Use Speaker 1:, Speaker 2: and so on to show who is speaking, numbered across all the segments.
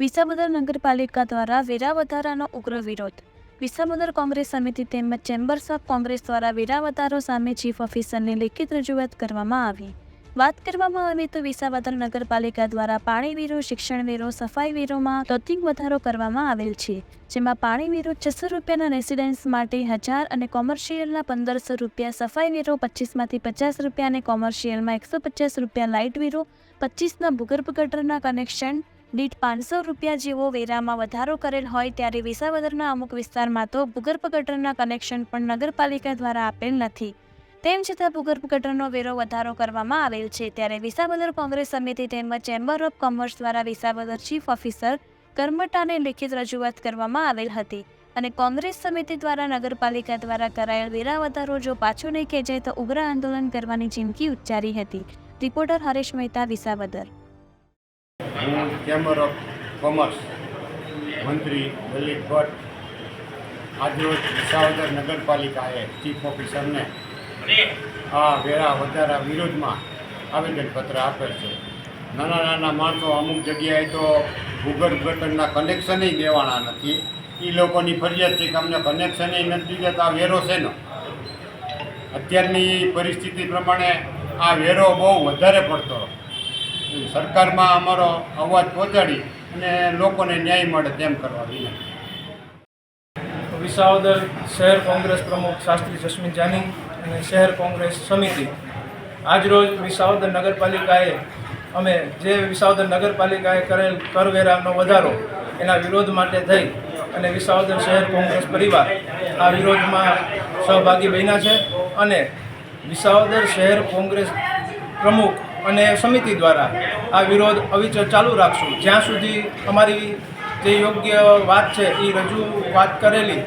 Speaker 1: વિસાવદર નગરપાલિકા દ્વારા વેરા વધારાનો ઉગ્ર વિરોધ. વિસાવદર કોંગ્રેસ સમિતિ તેમજ ચેમ્બર્સ ઓફ કોંગ્રેસ દ્વારા વેરા વધારો સામે ચીફ ઓફિસરને લેખિત રજૂઆત કરવામાં આવી. વાત કરવામાં આવે તો વિસાવદર નગરપાલિકા દ્વારા પાણી વેરો શિક્ષણ વેરો સફાઈ વેરોમાં તોતિંગ વધારો કરવામાં આવેલ છે, જેમાં પાણી વેરો છસો રૂપિયાના રેસિડેન્સ માટે હજાર અને કોમર્શિયલના પંદરસો રૂપિયા સફાઈ વેરો પચીસમાંથી પચાસ રૂપિયા અને કોમર્શિયલમાં એકસો પચાસ રૂપિયા લાઇટ વેરો પચીસના ભૂગર્ભ ગટરના કનેક્શન દીઠ પાંચસો રૂપિયા જેવો વેરામાં વધારો કરેલ હોય ત્યારે વિસાવદરના અમુક વિસ્તારમાં તો ભૂગર્ભ ગટરના કનેક્શન પણ નગરપાલિકા દ્વારા આપેલ નથી. તેમ છતાં ભૂગર્ભ ગટરનો વેરો વધારો કરવામાં આવેલ છે ત્યારે વિસાવદર કોંગ્રેસ સમિતિ તેમજ ચેમ્બર ઓફ કોમર્સ દ્વારા વિસાવદર ચીફ ઓફિસર કર્મટાને લેખિત રજૂઆત કરવામાં આવેલ હતી અને કોંગ્રેસ સમિતિ દ્વારા નગરપાલિકા દ્વારા કરાયેલ વેરા વધારો જો પાછો નહીં ખેંચાય તો ઉગ્ર આંદોલન કરવાની ચીમકી ઉચ્ચારી હતી. રિપોર્ટર હરેશ મહેતા વિસાવદર.
Speaker 2: હું ચેમ્બર ઓફ કોમર્સ મંત્રી લલિત ભટ્ટ. આજરોજ વિસાવદર નગરપાલિકાએ ચીફ ઓફિસરને આ વેરા વધારા વિરોધમાં આવેદનપત્ર આપેલ છે. નાના નાના માણસો અમુક જગ્યાએ તો ભૂગર્ભ ગટરના કનેક્શનય દેવાના નથી. એ લોકોની ફરિયાદ છે કે અમને કનેક્શનય નથી દેતા વેરો શેનો અત્યારની પરિસ્થિતિ પ્રમાણે આ વેરો બહુ વધારે પડતો સરકારમાં અમારો અવાજ પહોંચાડી અને લોકોને ન્યાય મળે તેમ કરવા વિનંતી.
Speaker 3: વિસાવદર શહેર કોંગ્રેસ પ્રમુખ શાસ્ત્રી જસ્મીન જાની અને શહેર કોંગ્રેસ સમિતિ. આજરોજ વિસાવદર નગરપાલિકાએ અમે જે વિસાવદર નગરપાલિકાએ કરેલ કરવેરાનો વધારો એના વિરોધ માટે થઈ અને વિસાવદર શહેર કોંગ્રેસ પરિવાર આ વિરોધમાં સહભાગી બન્યા છે અને વિસાવદર શહેર કોંગ્રેસ પ્રમુખ અને સમિતિ દ્વારા આ વિરોધ અવિચર ચાલુ રાખશું. જ્યાં સુધી અમારી જે યોગ્ય વાત છે એ રજૂ વાત કરેલી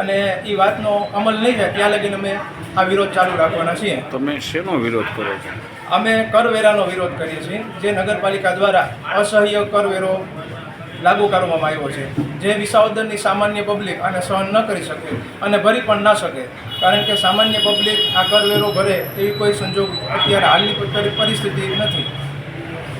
Speaker 3: અને એ વાતનો અમલ નહીં થાય ત્યાં લગીને અમે આ વિરોધ ચાલુ રાખવાના છીએ.
Speaker 4: તમે શેનો વિરોધ કરો છો?
Speaker 3: અમે કરવેરાનો વિરોધ કરીએ છીએ જે નગરપાલિકા દ્વારા અસહ્ય કરવેરો લાગુ કરવામાં આવ્યો છે. જે વિસાવદરની સામાન્ય પબ્લિક આને સહન ન કરી શકે અને ભરી પણ ન શકે. કારણ કે સામાન્ય પબ્લિક આ કરવેરો ભરે એવી કોઈ સંજોગ અત્યારે હાલની પરી- પરિસ્થિતિ નથી.